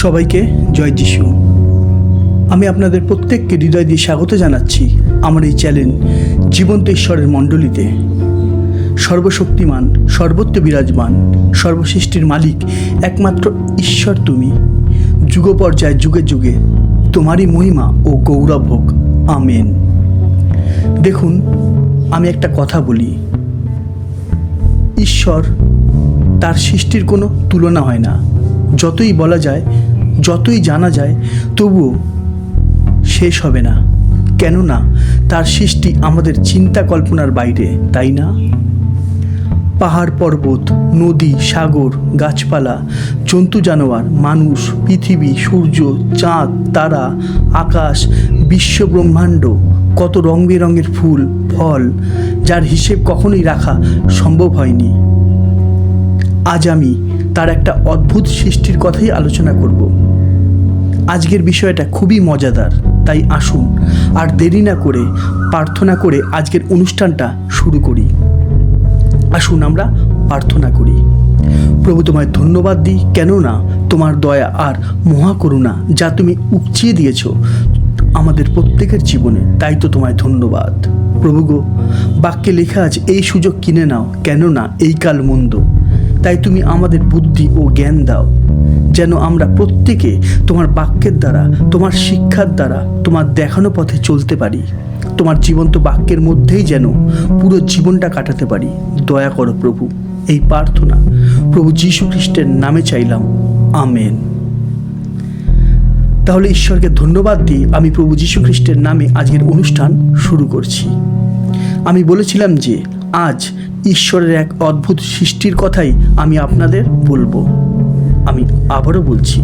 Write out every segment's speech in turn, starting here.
সবাইকে জয় যিশু। আমি আপনাদের প্রত্যেককে হৃদয় দিয়ে স্বাগত জানাচ্ছি আমার এই চ্যানেল জীবন্ত ঈশ্বরের মণ্ডলীতে। সর্বশক্তিমান সর্বত্র বিরাজমান, সর্বসৃষ্টির মালিক একমাত্র ঈশ্বর তুমি। যুগ পর্যায়ে, যুগে যুগে তোমারই মহিমা ও গৌরব হোক। আমেন। দেখুন, আমি একটা কথা বলি। ঈশ্বর তার সৃষ্টির কোনো তুলনা হয় না। যতই বলা যায়, যতই জানা যায়, তবুও শেষ হবে না। কেননা, তার সৃষ্টি আমাদের চিন্তা কল্পনার বাইরে, তাই না? পাহাড় পর্বত, নদী, সাগর, গাছপালা, জন্তু, জানোয়ার, মানুষ, পৃথিবী, সূর্য, চাঁদ, তারা, আকাশ, বিশ্ব ব্রহ্মাণ্ড, কত রং বেরঙের ফুল, ফল, যার হিসেব কখনোই রাখা সম্ভব হয়নি। আজ আমি তার একটা অদ্ভুত সৃষ্টির কথাই আলোচনা করব। আজকের বিষয়টা খুবই মজাদার, তাই আসুন আর দেরি না করে প্রার্থনা করে আজকের অনুষ্ঠানটা শুরু করি। আসুন আমরা প্রার্থনা করি। প্রভু তোমায় ধন্যবাদ দিই, কেননা তোমার দয়া আর মহাকরুণা যা তুমি উপচিয়ে দিয়েছ আমাদের প্রত্যেকের জীবনে, তাই তো তোমায় ধন্যবাদ। প্রভু গো, বাক্যে লেখা আছে, এই সুযোগ কিনে নাও, কেননা এই কাল মন্দ। তাই তুমি আমাদের বুদ্ধি ও জ্ঞান দাও, যেন আমরা প্রত্যেকে তোমার বাক্যের দ্বারা, তোমার শিক্ষার দ্বারা, তোমার দেখানো পথে চলতে পারি। তোমার জীবন্ত বাক্যের মধ্যেই যেন পুরো জীবনটা কাটাতে পারি। দয়া করো প্রভু, এই প্রার্থনা প্রভু যীশু খ্রিস্টের নামে চাইলাম। আমেন। তাহলে ঈশ্বরকে ধন্যবাদ দিয়ে আমি প্রভু যীশু খ্রিস্টের নামে আজকের অনুষ্ঠান শুরু করছি। আমি বলেছিলাম যে আজ ঈশ্বরের এক অদ্ভুত সৃষ্টির কথাই আমি আপনাদের বলব। আমি আবারও বলছি,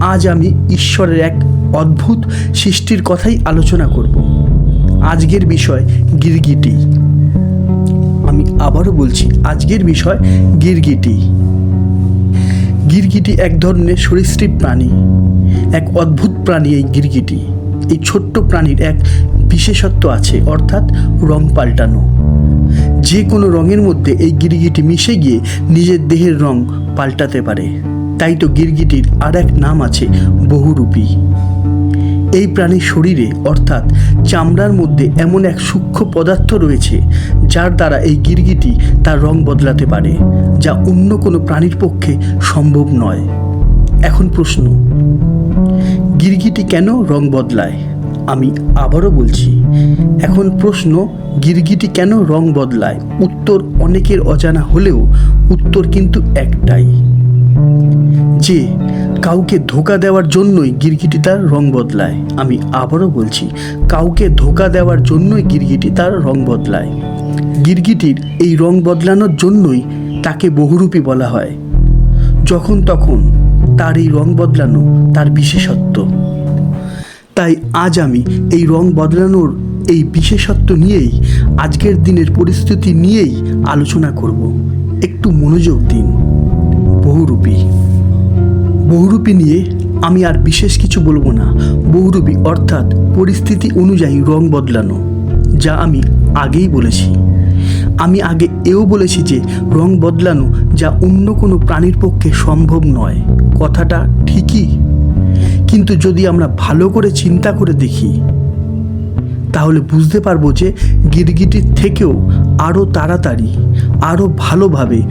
আজ আমি ঈশ্বরের এক অদ্ভুত সৃষ্টির কথাই আলোচনা করব। আজকের বিষয় গিরগিটি। আমি আবারও বলছি, আজকের বিষয় গিরগিটি। গিরগিটি এক ধরনের সরীসৃপ প্রাণী, এক অদ্ভুত প্রাণী এই গিরগিটি। এই ছোট্ট প্রাণীর এক বিশেষত্ব আছে, অর্থাৎ রং পাল্টানো। যে কোনো রঙের মধ্যে এই গিরগিটি মিশে গিয়ে নিজের দেহের রং পাল্টাতে পারে। তাই তো গিরগিটির আর এক নাম আছে বহুরূপী। এই প্রাণীর শরীরে, অর্থাৎ চামড়ার মধ্যে এমন এক সূক্ষ্ম পদার্থ রয়েছে, যার দ্বারা এই গিরগিটি তার রং বদলাতে পারে, যা অন্য কোনো প্রাণীর পক্ষে সম্ভব নয়। এখন প্রশ্ন, গিরগিটি কেন রং বদলায়? আমি আবারও বলছি, এখন প্রশ্ন, গিরগিটি কেন রং বদলায়? উত্তর অনেকের অজানা হলেও উত্তর কিন্তু একটাই। যে, কাউকে ধোকা দেওয়ার জন্যই গিরগিটি তার রং বদলায়। আমি আবারও বলছি, কাউকে ধোকা দেওয়ার জন্যই গিরগিটি তার রং বদলায়। গিরগিটির এই রং বদলানোর জন্যই তাকে বহুরূপী বলা হয়। যখন তখন তার এই রং বদলানো তার বিশেষত্ব। তাই আজ আমি এই রং বদলানোর এই বিশেষত্ব নিয়েই, আজকের দিনের পরিস্থিতি নিয়েই আলোচনা করব। একটু মনোযোগ দিন। বহুরূপী। বহুরূপী নিয়ে আমি আর বিশেষ কিছু বলব না। বহুরূপী অর্থাৎ পরিস্থিতি অনুযায়ী রং বদলানো, যা আমি আগেই বলেছি। আমি আগে এও বলেছি যে রং বদলানো যা অন্য কোনো প্রাণীর পক্ষে সম্ভব নয়। কথাটা ঠিকই কিন্তু যদি আমরা ভালো করে চিন্তা করে দেখি, তাহলে বুঝতে পারব যে গিরগিটির থেকেও আরও তাড়াতাড়ি আরও ভালোভাবে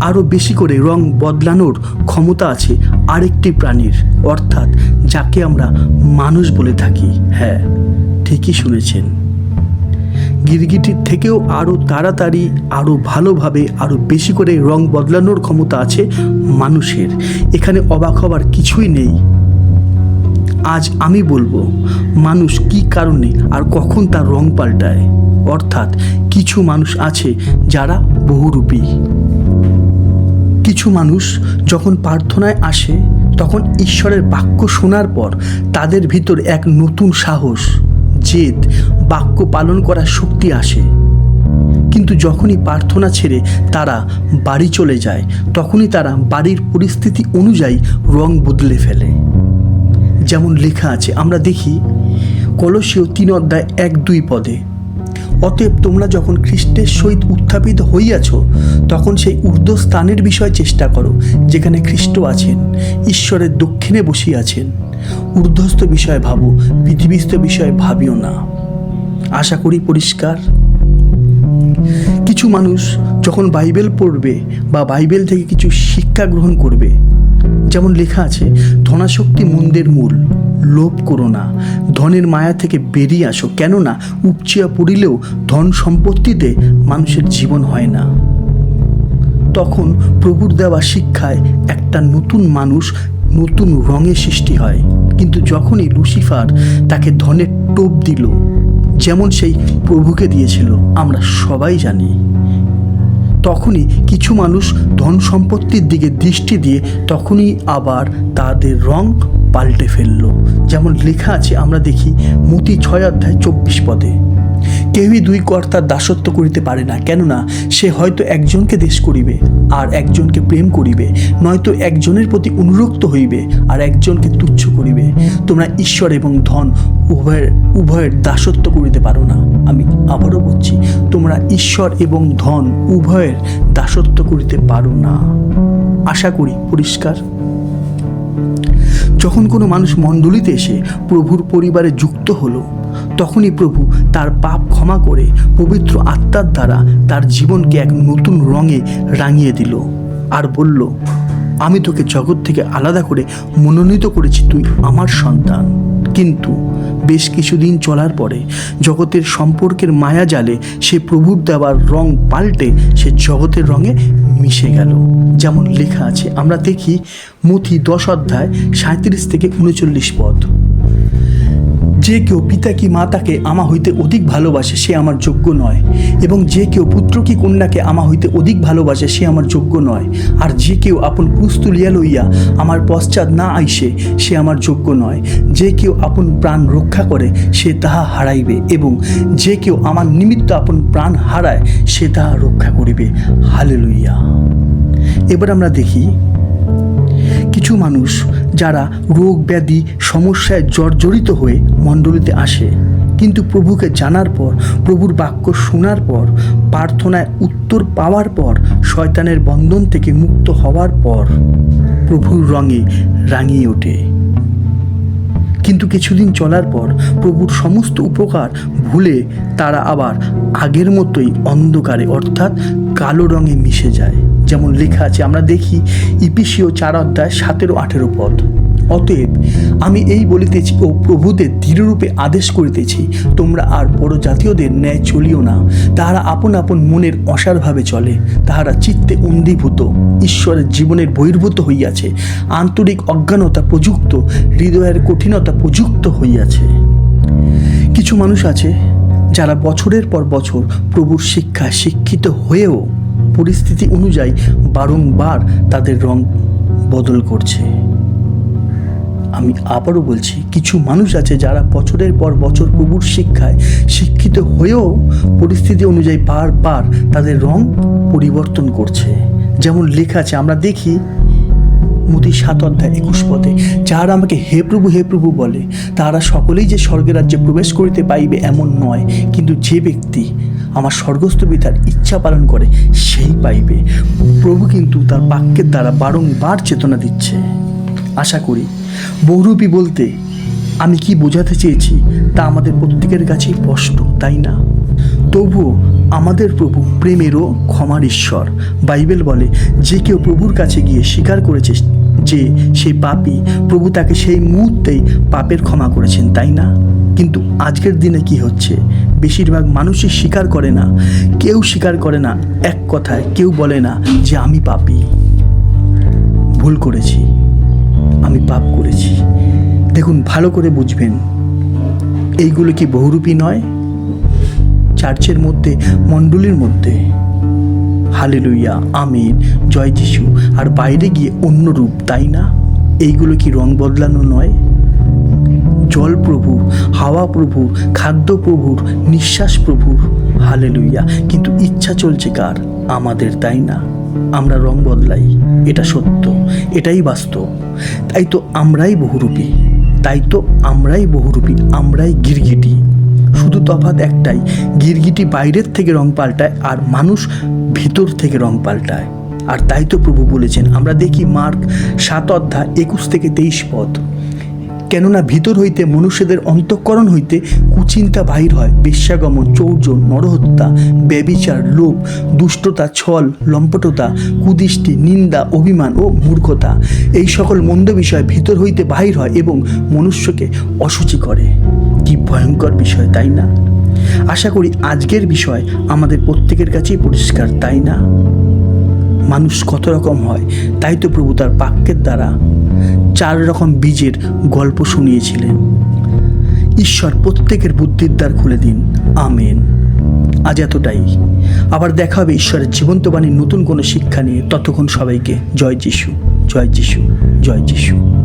আরও বেশি করে রং বদলানোর ক্ষমতা আছে আরেকটি প্রাণীর, অর্থাৎ যাকে আমরা মানুষ বলে থাকি। হ্যাঁ ঠিকই শুনেছেন। গিরগিটির থেকেও আরও তাড়াতাড়ি আরও ভালোভাবে আরও বেশি করে রং বদলানোর ক্ষমতা আছে মানুষের। এখানে অবাক হবার কিছুই নেই। আজ আমি বলব, মানুষ কি কারণে আর কখন তার রং পাল্টায়? অর্থাৎ কিছু মানুষ আছে যারা বহুরূপী। কিছু মানুষ যখন প্রার্থনায় আসে, তখন ঈশ্বরের বাক্য শোনার পর তাদের ভিতর এক নতুন সাহস, জেদ, বাক্য পালন করার শক্তি আসে। কিন্তু যখনই প্রার্থনা ছেড়ে তারা বাড়ি চলে যায়, তখনই তারা বাড়ির পরিস্থিতি অনুযায়ী রং বদলে ফেলে। যেমন লেখা আছে, আমরা দেখি কলসীয় তিন অধ্যায় এক দুই পদে, অতএব তোমরা যখন খ্রিস্টের সহিত উত্থাপিত হইয়াছ, তখন সেই ঊর্ধ্ব স্থানের বিষয়ে চেষ্টা করো, যেখানে খ্রিস্ট আছেন, ঈশ্বরের দক্ষিণে বসিয়াছেন ঊর্ধ্বস্থ বিষয়ে ভাবো, পৃথিবীস্থ বিষয়ে ভাবিও না। আশা করি পরিষ্কার? কিছু মানুষ যখন বাইবেল পড়বে বা বাইবেল থেকে কিছু শিক্ষা গ্রহণ করবে যেমন লেখা আছে, ধনাশক্তি মন্দের মূল, লোভ করো না। ধনের মায়া থেকে বেরিয়ে আসো। কেননা উপচিয়া পড়িলেও ধন সম্পত্তিতে মানুষের জীবন হয় না। তখন প্রভুর দেওয়া শিক্ষায় একটা নতুন মানুষ নতুন রঙের সৃষ্টি হয়। কিন্তু যখনই লুসিফার তাকে ধনের টোপ দিল, যেমন সেই প্রভুকে দিয়েছিল, আমরা সবাই জানি। তখনই কিছু মানুষ ধন সম্পত্তির দিকে দৃষ্টি দিয়ে তখনই আবার তাদের রং পাল্টে ফেলল। যেমন লেখা আছে, আমরা দেখি মতি ছয় অধ্যায় চব্বিশ পদে। কেউই দুই কর্তার দাসত্ব করিতে পারে না, কেননা সে হয়তো একজনকে দেশ করিবে আর একজনকে প্রেম করিবে, নয়তো একজনের প্রতি অনুরক্ত হইবে আর একজনকে তুচ্ছ করিবে। তোমরা ঈশ্বর এবং ধন উভয়ের উভয়ের দাসত্ব করিতে পারো না। আমি আবারও বলছি, তোমরা ঈশ্বর এবং ধন উভয়ের দাসত্ব করিতে পারো না। আশা করি পরিষ্কার। যখন কোনো মানুষ মণ্ডলীতে এসে প্রভুর পরিবারে যুক্ত হলো, তখনই প্রভু তার পাপ ক্ষমা করে পবিত্র আত্মার দ্বারা তার জীবনকে এক নতুন রঙে রাঙিয়ে দিল। আর বলল, আমি তোকে জগৎ থেকে আলাদা করে মনোনীত করেছি তুই আমার সন্তান। কিন্তু বেশ কিছুদিন চলার পরে জগতের সম্পর্কের মায়া জালে সে প্রভুর দেওয়ার রং পাল্টে সে জগতের রঙে মিশে গেল। যেমন লেখা আছে, আমরা দেখি মথি দশ অধ্যায় সাঁত্রিশ থেকে উনচল্লিশ পদ। যে কেউ পিতা কি মাতাকে আমা হইতে অধিক ভালোবাসে, সে আমার যোগ্য নয়। এবং যে কেউ পুত্র কি কন্যাকে আমা হইতে অধিক ভালোবাসে, সে আমার যোগ্য নয়। আর যে কেউ আপন ক্রুশ তুলিয়া লইয়া আমার পশ্চাৎ না আইসে, সে আমার যোগ্য নয়। যে কেউ আপন প্রাণ রক্ষা করে, সে তাহা হারাইবে এবং যে কেউ আমার নিমিত্ত আপন প্রাণ হারায়, সে তাহা রক্ষা করিবে। হালে লইয়া এবার আমরা দেখি কিছু মানুষ যারা রোগ, ব্যাধি, সমস্যায় জর্জরিত হয়ে মণ্ডলীতে আসে। কিন্তু প্রভুকে জানার পর, প্রভুর বাক্য শোনার পর, প্রার্থনায় উত্তর পাওয়ার পর, শয়তানের বন্ধন থেকে মুক্ত হওয়ার পর, প্রভুর রঙে রাঙিয়ে ওঠে। কিন্তু কিছুদিন চলার পর, প্রভুর সমস্ত উপকার ভুলে তারা আবার আগের মতোই অন্ধকারে, অর্থাৎ কালো রঙে মিশে যায়। যেমন লেখা আছে, আমরা দেখি ইপিসিও চার অধ্যায় সতেরো আঠেরো পদ। অতএব আমি এই বলিতেছি ও প্রভুদের দৃঢ়রূপে আদেশ করিতেছি, তোমরা আর বড় জাতীয়দের ন্যায় চলিও না। তাহারা আপন আপন মনের অসারভাবে চলে, তাহারা চিত্তে অন্ধীভূত ঈশ্বরের জীবনের বহির্ভূত হইয়াছে, আন্তরিক অজ্ঞানতা প্রযুক্ত, হৃদয়ের কঠিনতা প্রযুক্ত হইয়াছে। কিছু মানুষ আছে যারা বছরের পর বছর প্রভুর শিক্ষায় শিক্ষিত হয়েও পরিস্থিতি অনুযায়ী বারংবার তাদের রং বদল করছে। আমি আবারও বলছি, কিছু মানুষ আছে যারা বছরের পর বছর প্রভুর শিক্ষায় শিক্ষিত হয়েও পরিস্থিতি অনুযায়ী বারবার তাদের রং পরিবর্তন করছে। যেমন লেখা আছে, আমরা দেখি মোদী সাত অধ্যায় একুশ পদে যারা আমাকে হে প্রভু হে প্রভু বলে তারা সকলেই যে স্বর্গের রাজ্যে প্রবেশ করিতে পাইবে এমন নয়, কিন্তু যে ব্যক্তি আমার স্বর্গস্থ পিতার ইচ্ছা পালন করে, সেই পাইবে। প্রভু কিন্তু তার বাক্যের দ্বারা বারংবার চেতনা দিচ্ছে। আশা করি, বহুরূপী বলতে আমি কি বোঝাতে চেয়েছি তা আমাদের প্রত্যেকের কাছেই স্পষ্ট, তাই না? তবুও আমাদের প্রভু প্রেমেরও ক্ষমার ঈশ্বর। বাইবেল বলে, যে কেউ প্রভুর কাছে গিয়ে স্বীকার করেছে যে সেই পাপী, প্রভু তাকে সেই মুহূর্তেই পাপের ক্ষমা করেছেন, তাই না? কিন্তু আজকের দিনে কি হচ্ছে? বেশিরভাগ মানুষই স্বীকার করে না। কেউ স্বীকার করে না, এক কথায় কেউ বলে না যে আমি পাপী। ভুল করেছি, আমি পাপ করেছি। দেখুন, ভালো করে বুঝবেন, এইগুলো কি বহুরূপী নয়? চার্চের মধ্যে, মণ্ডলীর মধ্যে। হালেলুইয়া আমিন, জয় যিশু। আর বাইরে গিয়ে অন্য রূপ, তাই না? এইগুলো কি রং বদলানো নয়? জল প্রভু, হাওয়া প্রভু, খাদ্য প্রভুর নিঃশ্বাস প্রভুর হালেলুইয়া কিন্তু ইচ্ছা চলছে কার? আমাদের, তাই না? আমরা রং বদলাই। এটা সত্য। এটাই বাস্তব। তাই তো আমরাই বহুরূপী। তাই তো আমরাই বহুরূপী। আমরাই গিরগিটি। শুধু তফাৎ একটাই। গিরগিটি বাইরের থেকে রং পাল্টায় আর মানুষ ভিতর থেকে রং পাল্টায়। আর তাই তো প্রভু বলেছেন, আমরা দেখি মার্ক সাত অধ্যায় একুশ থেকে তেইশ পদ। কেননা ভিতর হইতে মনুষ্যদের অন্তঃকরণ হইতে কুচিন্তা বাহির হয়। বেশ্যাগমন চৌর্য, নরহত্যা, ব্যবিচার, লোভ, দুষ্টতা, ছল, লম্পটতা, কুদৃষ্টি, নিন্দা, অভিমান ও মূর্খতা এই সকল মন্দ বিষয় ভিতর হইতে বাহির হয় এবং মনুষ্যকে অসুচি করে। কি ভয়ঙ্কর বিষয়, তাই না? আশা করি আজকের বিষয় আমাদের প্রত্যেকের কাছেই পরিষ্কার, তাই না? মানুষ কত রকম হয়, তাই তো প্রভু তার বাক্যের দ্বারা চার রকম বীজের গল্প শুনিয়েছিলেন। ঈশ্বর প্রত্যেকের বুদ্ধির দ্বার খুলে দিন। আমেন। আজ এতটাই। আবার দেখা হবে ঈশ্বরের জীবন্তবাণীর নতুন কোনো শিক্ষা নিয়ে। ততক্ষণ সবাইকে জয় যিশু জয় যিশু জয় যিশু।